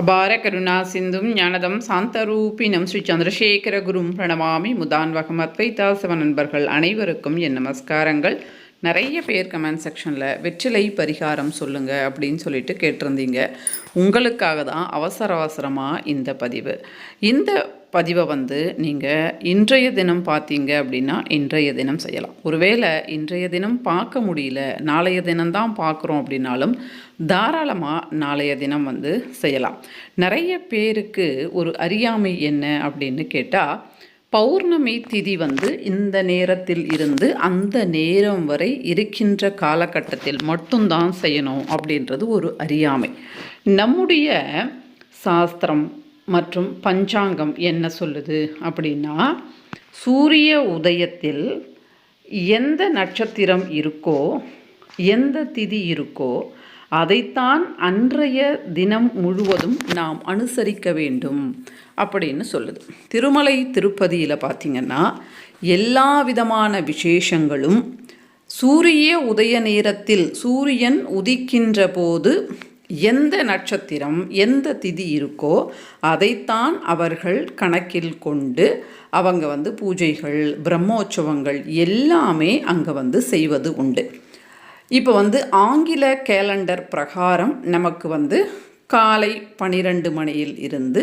அபார கருணா சிந்தும் ஞானதம் சாந்தரூபினம் ஸ்ரீ சந்திரசேகர குரும் பிரணவாமி முதான்வகம் அத்வைதாசவ நண்பர்கள் அனைவருக்கும் என் நமஸ்காரங்கள். நிறைய பேர் கமெண்ட் செக்ஷனில் வெற்றிலை பரிகாரம் சொல்லுங்கள் அப்படின்னு சொல்லிட்டு கேட்டிருந்தீங்க. உங்களுக்காக தான் அவசர அவசரமாக இந்த பதிவு. இந்த பதிவை வந்து நீங்கள் இன்றைய தினம் பார்த்தீங்க அப்படின்னா இன்றைய தினம் செய்யலாம். ஒருவேளை இன்றைய தினம் பார்க்க முடியல நாளைய தினம்தான் பார்க்குறோம் அப்படின்னாலும் தாராளமாக நாளைய தினம் வந்து செய்யலாம். நிறைய பேருக்கு ஒரு அறியாமை என்ன அப்படின்னு கேட்டால் பௌர்ணமி திதி வந்து இந்த நேரத்தில் இருந்து அந்த நேரம் வரை இருக்கின்ற காலகட்டத்தில் மட்டும்தான் செய்யணும் அப்படின்றது ஒரு அறியாமை. நம்முடைய சாஸ்திரம் மற்றும் பஞ்சாங்கம் என்ன சொல்லுது அப்படின்னா சூரிய உதயத்தில் எந்த நட்சத்திரம் இருக்கோ எந்த திதி இருக்கோ அதைத்தான் அன்றைய தினம் முழுவதும் நாம் அனுசரிக்க வேண்டும் அப்படின்னு சொல்லுது. திருமலை திருப்பதியில் பார்த்திங்கன்னா எல்லா விதமான விசேஷங்களும் சூரிய உதய நேரத்தில் சூரியன் உதிக்கின்ற போது எந்த நட்சத்திரம் எந்த திதி இருக்கோ அதைத்தான் அவர்கள் கணக்கில் கொண்டு அவங்க வந்து பூஜைகள் பிரம்மோற்சவங்கள் எல்லாமே அங்கே வந்து செய்வது உண்டு. இப்போ வந்து ஆங்கில கேலண்டர் பிரகாரம் நமக்கு வந்து காலை பனிரெண்டு மணியில் இருந்து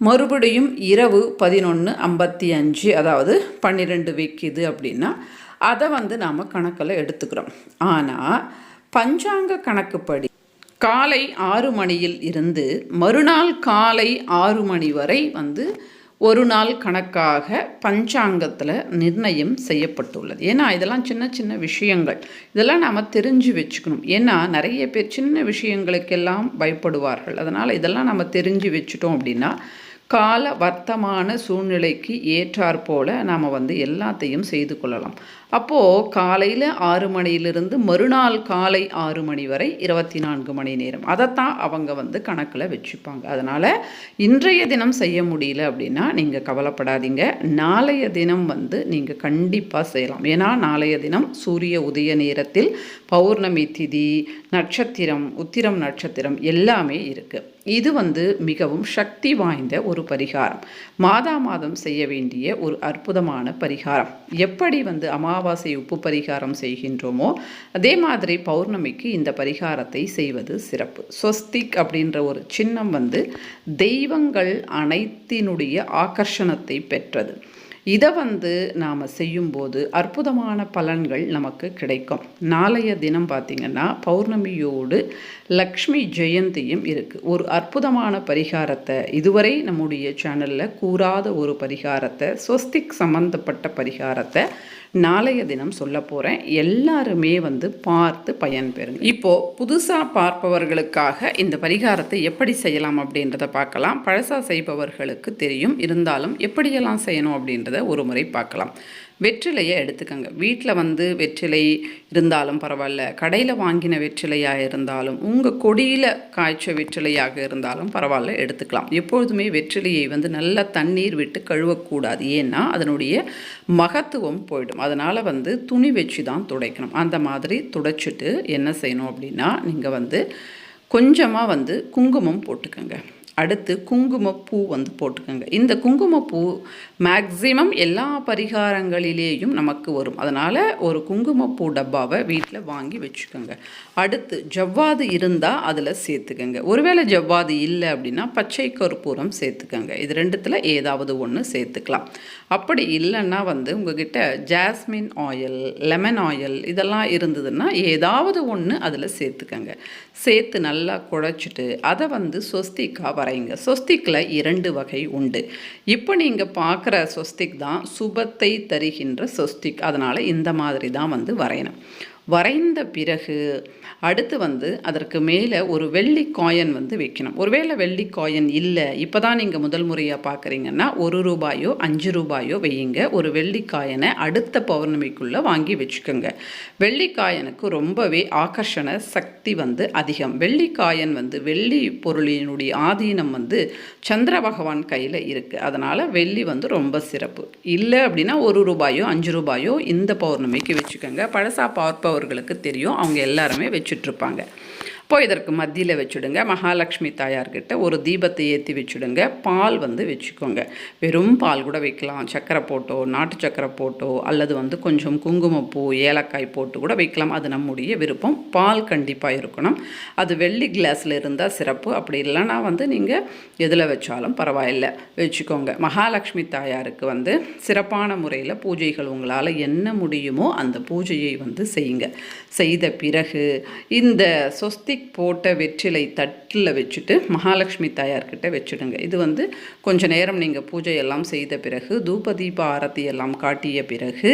மறுபடியும் இரவு பதினொன்று ஐம்பத்தி அஞ்சு அதாவது பன்னிரெண்டு வைக்குது அப்படின்னா அதை வந்து நாம் கணக்கில் எடுத்துக்கிறோம். ஆனால் பஞ்சாங்க கணக்குப்படி காலை ஆறு மணியில் இருந்து மறுநாள் காலை ஆறு மணி வரை வந்து ஒரு நாள் கணக்காக பஞ்சாங்கத்தில் நிர்ணயம் செய்யப்பட்டுள்ளது. ஏன்னா இதெல்லாம் சின்ன சின்ன விஷயங்கள். இதெல்லாம் நாம் தெரிஞ்சு வச்சுக்கணும். ஏன்னா நிறைய பேர் சின்ன விஷயங்களுக்கெல்லாம் பயப்படுவார்கள். அதனால் இதெல்லாம் நம்ம தெரிஞ்சு வச்சுட்டோம் அப்படின்னா கால வர்த்தமான சூழ்நிலைக்கு ஏற்றாற்போல் நாம் வந்து எல்லாத்தையும் செய்து கொள்ளலாம். அப்போது காலையில் ஆறு மணியிலிருந்து மறுநாள் காலை ஆறு மணி வரை இருபத்தி நான்கு மணி நேரம். அதைத்தான் அவங்க வந்து கணக்கில் வச்சுப்பாங்க. அதனால் இன்றைய தினம் செய்ய முடியல அப்படின்னா நீங்கள் கவலைப்படாதீங்க. நாளைய தினம் வந்து நீங்கள் கண்டிப்பாக செய்யலாம். ஏன்னா நாளைய தினம் சூரிய உதய நேரத்தில் பௌர்ணமி திதி நட்சத்திரம் உத்திரம் நட்சத்திரம் எல்லாமே இருக்குது இது வந்து மிகவும் சக்தி வாய்ந்த ஒரு பரிகாரம். மாதா மாதம் செய்ய வேண்டிய ஒரு அற்புதமான பரிகாரம். எப்படி வந்து அமாவாசை உப்பு பரிகாரம் செய்கின்றோமோ அதே மாதிரி பௌர்ணமிக்கு இந்த பரிகாரத்தை செய்வது சிறப்பு. ஸ்வஸ்திக் அப்படின்ற ஒரு சின்னம் வந்து தெய்வங்கள் அனைத்தினுடைய ஆகர்ஷணத்தை பெற்றது. இதை வந்து நாம் செய்யும்போது அற்புதமான பலன்கள் நமக்கு கிடைக்கும். நாளைய தினம் பார்த்திங்கன்னா பௌர்ணமியோடு லக்ஷ்மி ஜெயந்தியும் இருக்குது ஒரு அற்புதமான பரிகாரத்தை இதுவரை நம்முடைய சேனலில் கூறாத ஒரு பரிகாரத்தை ஸ்வஸ்திக் சம்மந்தப்பட்ட பரிகாரத்தை நாளைய தினம் சொல்ல போகிறேன் எல்லாருமே வந்து பார்த்து பயன்பெறுங்க இப்போது புதுசாக பார்ப்பவர்களுக்காக இந்த பரிகாரத்தை எப்படி செய்யலாம் அப்படின்றத பார்க்கலாம். பழசா செய்பவர்களுக்கு தெரியும். இருந்தாலும் எப்படியெல்லாம் செய்யணும் அப்படின்றத ஒரு முறை பார்க்கலாம். வெற்றிலையை எடுத்துக்கோங்க. வீட்டில் வந்து வெற்றிலை இருந்தாலும் பரவாயில்ல. கடையில் வாங்கின வெற்றிலையாக இருந்தாலும் உங்கள் கொடியில் காய்ச்ச வெற்றிலையாக இருந்தாலும் பரவாயில்ல எடுத்துக்கலாம். எப்பொழுதுமே வெற்றிலையை வந்து நல்லா தண்ணீர் விட்டு கழுவக்கூடாது. ஏன்னா அதனுடைய மகத்துவம் போயிடும். அதனால் வந்து துணி வச்சு தான் துடைக்கணும். அந்த மாதிரி துடைச்சிட்டு என்ன செய்யணும் அப்படின்னா நீங்கள் வந்து கொஞ்சமாக வந்து குங்குமம் போட்டுக்கோங்க. அடுத்து குங்குமப்பூ வந்து போட்டுக்கோங்க. இந்த குங்குமப்பூ மேக்ஸிமம் எல்லா பரிகாரங்களிலேயும் நமக்கு வரும். அதனால் ஒரு குங்குமப்பூ டப்பாவை வீட்டில் வாங்கி வச்சுக்கோங்க. அடுத்து ஜவ்வாது இருந்தால் அதில் சேர்த்துக்கோங்க. ஒருவேளை ஜவ்வாது இல்லை அப்படின்னா பச்சை கற்பூரம் சேர்த்துக்கோங்க. இது ரெண்டுத்தில் ஏதாவது ஒன்று சேர்த்துக்கலாம். அப்படி இல்லைன்னா வந்து உங்ககிட்ட ஜாஸ்மின் ஆயில் லெமன் ஆயில் இதெல்லாம் இருந்ததுன்னா ஏதாவது ஒன்று அதில் சேர்த்துக்கோங்க. சேர்த்து நல்லா குழச்சிட்டு அதை வந்து சொஸ்திக்காக வரைங்க சொஸ்திக்கில் இரண்டு வகை உண்டு. இப்போ நீங்கள் பார்க்குற சொஸ்திக் தான் சுபத்தை தருகின்ற சொஸ்திக். அதனால் இந்த மாதிரி தான் வந்து வரையணும். வரைந்த பிறகு அடுத்து வந்து அதற்கு மேலே ஒரு வெள்ளி காயின் வந்து வைக்கணும். ஒருவேளை வெள்ளி காயின் இல்லை இப்போ தான் நீங்கள் முதல் முறையாக பார்க்குறீங்கன்னா ஒரு ரூபாயோ அஞ்சு ரூபாயோ வையுங்க. ஒரு வெள்ளி காயினை அடுத்த பௌர்ணமிக்குள்ளே வாங்கி வச்சுக்கோங்க. வெள்ளி காயனுக்கு ரொம்பவே ஆகர்ஷண சக்தி வந்து அதிகம். வெள்ளி காயன் வந்து வெள்ளி பொருளினுடைய ஆதீனம் வந்து சந்திர பகவான் கையில் இருக்குது அதனால் வெள்ளி வந்து ரொம்ப சிறப்பு. இல்லை அப்படின்னா ஒரு ரூபாயோ அஞ்சு ரூபாயோ இந்த பௌர்ணமிக்கு வச்சுக்கோங்க. பழசா பார்ப்பவர்களுக்கு தெரியும். அவங்க எல்லாருமே வச்சுட்ருப்பாங்க. இப்போ இதற்கு மத்தியில் வச்சுடுங்க. மகாலட்சுமி தாயார்கிட்ட ஒரு தீபத்தை ஏற்றி வச்சுடுங்க. பால் வந்து வச்சுக்கோங்க. வெறும் பால் கூட வைக்கலாம். சக்கரை போட்டோ நாட்டு சக்கரை போட்டோ அல்லது வந்து கொஞ்சம் குங்குமப்பூ ஏலக்காய் போட்டு கூட வைக்கலாம். அது நம்முடைய விருப்பம். பால் கண்டிப்பாக இருக்கணும். அது வெள்ளி கிளாஸில் இருந்தால் சிறப்பு. அப்படி இல்லைன்னா வந்து நீங்கள் எதில் வச்சாலும் பரவாயில்லை. வச்சுக்கோங்க. மகாலட்சுமி தாயாருக்கு வந்து சிறப்பான முறையில் பூஜைகள் உங்களால் என்ன முடியுமோ அந்த பூஜையை வந்து செய்யுங்க. செய்த பிறகு இந்த சொஸ்தி போட்ட வெற்றிலை தட்டில் வச்சுட்டு மகாலட்சுமி தாயார்கிட்ட வச்சுடுங்க. இது வந்து கொஞ்ச நேரம் நீங்கள் பூஜை எல்லாம் செய்த பிறகு தூப தீப ஆரத்தி எல்லாம் காட்டிய பிறகு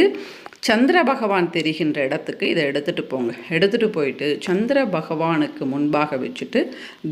சந்திர பகவான் தெரிகின்ற இடத்துக்கு இதை எடுத்துகிட்டு போங்க. எடுத்துகிட்டு போயிட்டு சந்திர பகவானுக்கு முன்பாக வச்சுட்டு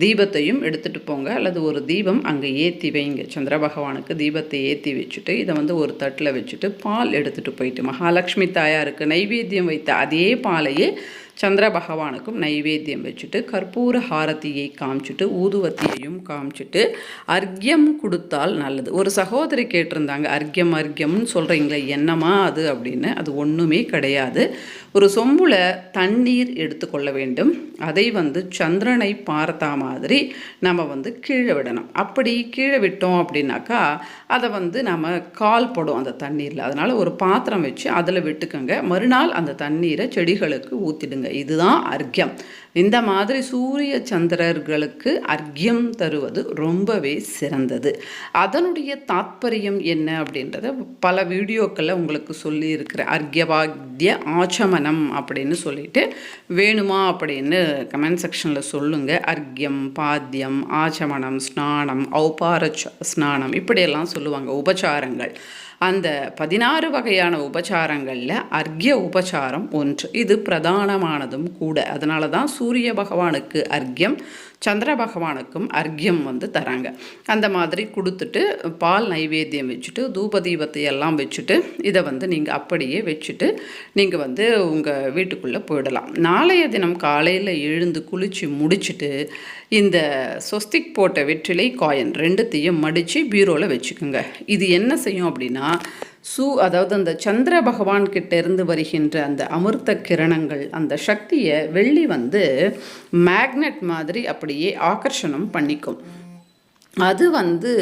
தீபத்தையும் எடுத்துகிட்டு போங்க. அல்லது ஒரு தீபம் அங்கே ஏற்றி வைங்க. சந்திர பகவானுக்கு தீபத்தை ஏற்றி வச்சுட்டு இதை வந்து ஒரு தட்டில் வச்சுட்டு பால் எடுத்துகிட்டு போயிட்டு மகாலட்சுமி தாயாருக்கு நைவேத்தியம் வைத்த அதே பாலையே சந்திர பகவானுக்கும் நைவேத்தியம் வச்சுட்டு கற்பூர ஹாரத்தியை காமிச்சிட்டு ஊதுவத்தியையும் காமிச்சிட்டு அர்க்கியம் கொடுத்தால் நல்லது. ஒரு சகோதரி கேட்டிருந்தாங்க அர்க்கியம் அர்க்கியம்னு சொல்கிறீங்களே என்னமா அது அப்படின்னு. அது ஒன்றுமே கிடையாது. ஒரு சொம்புல தண்ணீர் எடுத்துக்கொள்ள வேண்டும். அதை வந்து சந்திரனை பார்த்தா மாதிரி நம்ம வந்து கீழே விடணும். அப்படி கீழே விட்டோம் அப்படின்னாக்கா அதை வந்து நம்ம கால் படும் அந்த தண்ணீரில். அதனால் ஒரு பாத்திரம் வச்சு அதில் விட்டுக்கோங்க. மறுநாள் அந்த தண்ணீரை செடிகளுக்கு ஊற்றிடுங்க இதுதான் அர்க்கியம் இந்த மாதிரி சூரிய சந்திரர்களுக்கு அர்க்கியம் தருவது ரொம்பவே சிறந்தது. அதனுடைய தாத்பரியம் என்ன அப்படின்றத பல வீடியோக்களில் உங்களுக்கு சொல்லியிருக்கிறேன். அர்க்கியவாத்திய ஆச்சமனம் அப்படின்னு சொல்லிட்டு வேணுமா அப்படின்னு கமெண்ட் செக்ஷனில் சொல்லுங்கள் அர்க்கியம் பாத்தியம் ஆச்சமனம் ஸ்நானம் ஔபார ஸ்நானம் இப்படியெல்லாம் சொல்லுவாங்க. உபச்சாரங்கள். அந்த பதினாறு வகையான உபச்சாரங்களில் அர்க்ய உபச்சாரம் ஒன்று. இது பிரதானமானதும் கூட. அதனால தான் சூரிய பகவானுக்கு அர்க்யம் சந்திர பகவானுக்கும் அர்க்யம் வந்து தராங்க. அந்த மாதிரி கொடுத்துட்டு பால் நைவேத்தியம் வச்சுட்டு தூப தீபத்தை எல்லாம் வச்சுட்டு இதை வந்து நீங்கள் அப்படியே வச்சுட்டு நீங்கள் வந்து உங்கள் வீட்டுக்குள்ளே போயிடலாம். நாளைய தினம் காலையில் எழுந்து குளித்து முடிச்சுட்டு இந்த சொஸ்திக் போட்ட வெற்றிலை காயின் ரெண்டுத்தையும் மடித்து பீரோவில் வச்சுக்கோங்க. இது என்ன செய்யும் அப்படின்னா சு அதாவது அந்த சந்திர பகவான்கிட்ட இருந்து வருகின்ற அந்த அமிர்த கிரணங்கள் அந்த சக்தியை வெள்ளி வந்து மேக்னெட் மாதிரி அப்படியே ஆகர்ஷணம் பண்ணிக்கும். அது வந்து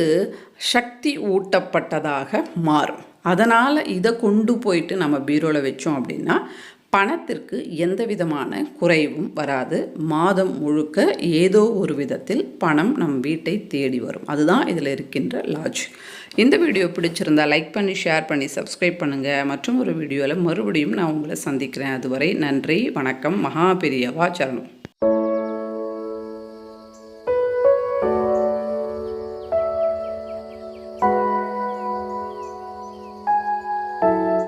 சக்தி ஊட்டப்பட்டதாக மாறும். அதனால் இதை கொண்டு போயிட்டு நம்ம பீரோவில் வச்சோம் அப்படின்னா பணத்திற்கு எந்த விதமான குறைவும் வராது. மாதம் முழுக்க ஏதோ ஒரு விதத்தில் பணம் நம் வீட்டை தேடி வரும். அதுதான் இதில் இருக்கின்ற லாஜ் இந்த வீடியோ பிடிச்சிருந்தா லைக் பண்ணி ஷேர் பண்ணி சப்ஸ்கிரைப் பண்ணுங்கள் மற்றும் ஒரு வீடியோவில் மறுபடியும் நான் உங்களை சந்திக்கிறேன். அதுவரை நன்றி வணக்கம் மகா பெரியவா சரணம்.